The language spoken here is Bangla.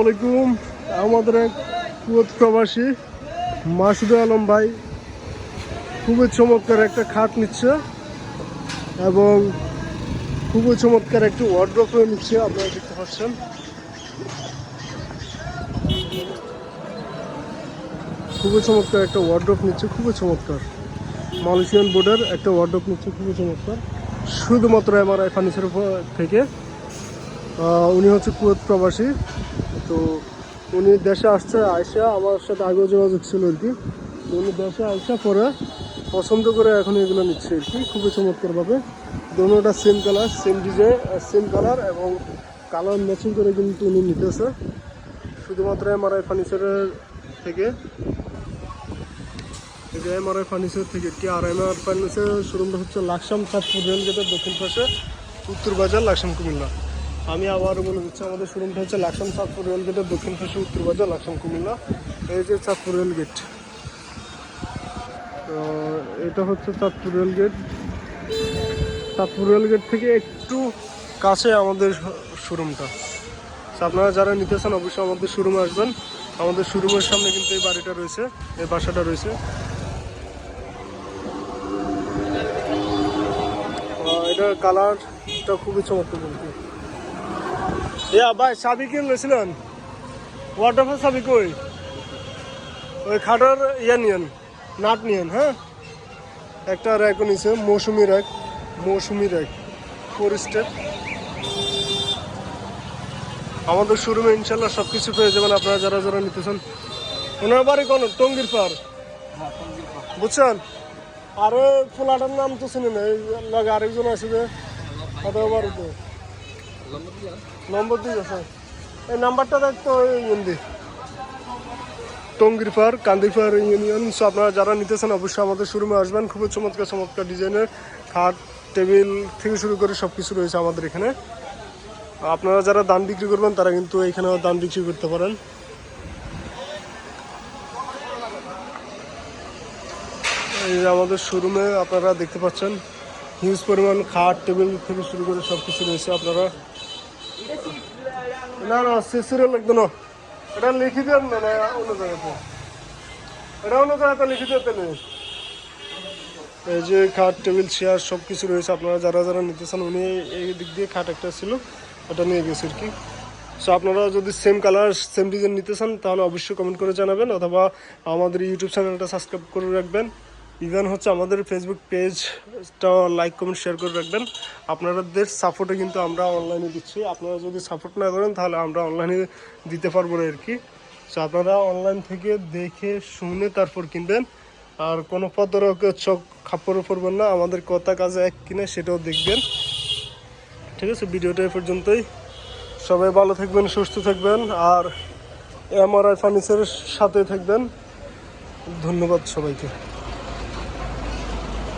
আসসালামাইকুম আমাদের এক কুয়েত প্রবাসী, মাসুদ আলম ভাই খুবই চমৎকার একটা খাট নিচ্ছে এবং খুবই চমৎকার একটি ওয়ার্ড্রপ নিচ্ছে, আপনারা দেখতে পাচ্ছেন। খুবই চমৎকার একটা ওয়ার্ড্রপ নিচ্ছে, খুবই চমৎকার। মালয়েশিয়ান বোর্ডের একটা ওয়ার্ড্রপ নিচ্ছে, খুবই চমৎকার। শুধুমাত্র এমআরআই ফার্নিচার থেকে উনি হচ্ছে কুয়েত প্রবাসী। তো উনি দেশে আসছে আয়সা আমার সাথে আগেও যোগাযোগ ছিল আর কি। উনি দেশে আয়সা পরে পছন্দ করে এখন এগুলো নিচ্ছে আর কি, খুবই চমৎকারভাবে। দোনোটা same colour same design same colour এবং কালার ম্যাচিং করে কিন্তু উনি নিতেছে। শুধুমাত্র এমআরআই ফার্নিচারের থেকে। এটা এমআরআই ফার্নিচার থেকে কি আর এমআর ফার্নিচার শোরুমটা হচ্ছে লাকসাম চাঁদপুর রেল দক্ষিণ পাশে, উত্তর বাজার লাকসাম কুমিল্লা। আমি আবারও বলে দিচ্ছি আমাদের শোরুমটা হচ্ছে লাকসাম চাঁদপুর রেল গেটের দক্ষিণ পাশে উত্তর বাজার, লাকসাম কুমিল্লা। এই যে চাঁদপুর রেল গেট তো এটা হচ্ছে Chandpur rail gate Chandpur rail gate থেকে একটু কাছে আমাদের শোরুমটা আপনারা যারা নিতে চান, অবশ্যই আমাদের শোরুমে আসবেন। আমাদের শোরুমের সামনে কিন্তু এই বাড়িটা রয়েছে, এই বাসাটা রয়েছে। এটার কালারটা খুবই চমৎকার ইয়া, ভাই, চাবি কিনে লইছিলেন ওয়াটারফল চাবি কই? ওই খাটার ইয়া নিয়েন, নাট নিয়েন হ্যাঁ? একটা র্যাকও নিছে, Mousumi rack Mousumi rack four step আমাদের শোরুমে ইনশাল্লাহ সব কিছু পেয়ে যাবেন আপনারা যারা যারা নিতেছেন। ওনার বাড়ি কোন? টঙ্গির পার বুঝছেন? আরে পোলাটার নাম তো শুনি না লগে আরেকজন আছে যে বাড়িতে। নম্বর দিয়ে এই নাম্বারটা দেখতো হিন্দি টঙ্গির পার কান্দিপার ইউনিয়ন সো আপনারা যারা নিতেছেন, অবশ্যই আমাদের শোরুমে আসবেন। খুবই চমৎকার চমৎকার ডিজাইনের খাট টেবিল থেকে শুরু করে সব কিছু রয়েছে আমাদের এখানে। আপনারা যারা দান বিক্রি করবেন, তারা কিন্তু এখানেও দান বিক্রি করতে পারেন। এই আমাদের শোরুমে আপনারা দেখতে পাচ্ছেন হিউজ পরিমাণ খাট টেবিল থেকে শুরু করে সব কিছু রয়েছে। আপনারা না না সিরিয়াল লাগবে না এটা লিখে দেন না না, অন্য জায়গাতে এটা অন্য জায়গাতে লিখে দিয়ে তাহলে। এই যে খাট, টেবিল, চেয়ার সব কিছু রয়েছে, আপনারা যারা যারা নিতে চান উনি এই দিক দিয়ে খাট একটা ছিল, ওটা নিয়ে গেছে আর কি। সো আপনারা যদি সেম কালার সেম ডিজাইন নিতে চান তাহলে অবশ্যই কমেন্ট করে জানাবেন, অথবা আমাদের ইউটিউব চ্যানেলটা সাবস্ক্রাইব করে রাখবেন। ইভেন হচ্ছে আমাদের ফেসবুক পেজটা লাইক কমেন্ট শেয়ার করে রাখবেন। আপনাদের সাপোর্টে কিন্তু আমরা অনলাইনে দিচ্ছি। আপনারা যদি সাপোর্ট না করেন, তাহলে আমরা অনলাইনে দিতে পারব না আর কি। সো আপনারা অনলাইন থেকে দেখে, শুনে তারপর কিনবেন। আর কোনো পদরকে চোখ খাপড়ে পড়বেন না। আমাদের কথা কাজে এক কিনে সেটাও দেখবেন। ঠিক আছে, ভিডিওটা এ পর্যন্তই। সবাই ভালো থাকবেন, সুস্থ থাকবেন। আর এমআরআই ফার্নিচারের সাথে থাকবেন। ধন্যবাদ সবাইকে।